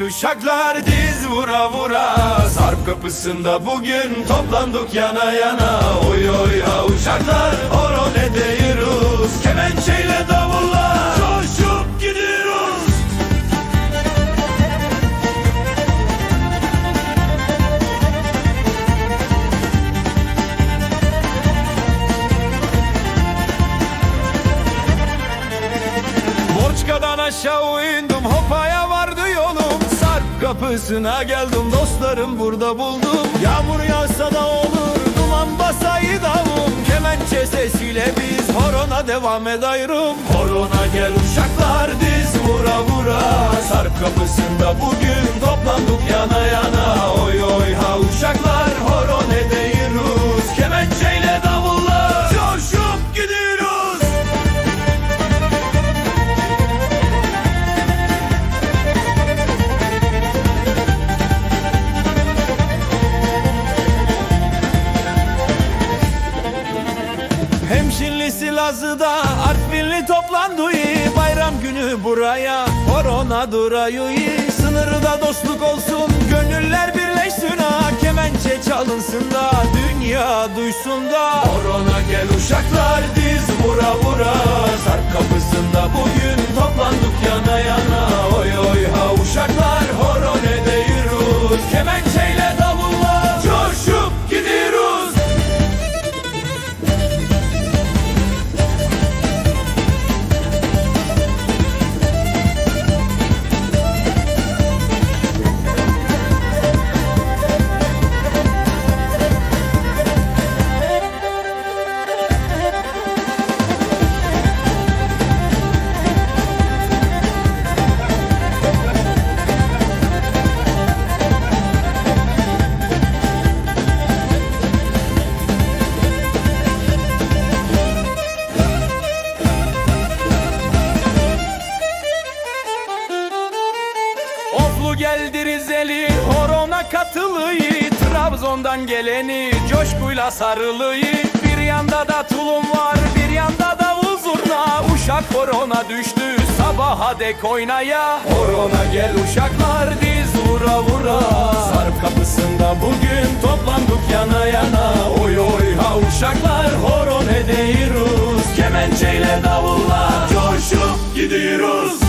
uşaklar diz vura vura. Sarp kapısında bugün toplandık yana yana. Oy oy ha uşaklar horon ediyoruz Kemençeyle davulla coşup gidiyoruz. Borçkadan aşağı indim hopaya Sarp kapısına geldim dostlarım burada buldum. Yağmur yağsa da olur duman basayı davum Kemençe sesiyle biz horona devam ediyorum Horona gel uşaklar diz vura vura. Sarp kapısında bugün toplandık yana yana Hemşinlisi Lazı'da Artvinli toplandı. Bayram günü buraya Korona durayı Sınırı da dostluk olsun Gönüller birleşsin. Ha Kemençe çalınsın da Dünya duysun da. Korona gel uşaklar diz vura vura Sarp kapısında bugün Oflu geldi Rizeli Horona katılıyı Trabzon'dan geleni Coşkuyla sarılıyı. Bir yanda da tulum var Bir yanda da zurna Uşak horona düştü Sabaha dek oynaya. Horona gel uşaklar Diz vura vura. Sarp kapısında bugün Toplandık yana yana. Oy oy ha uşaklar Horon ediyoruz Kemençeyle davulla Coşup gidiyoruz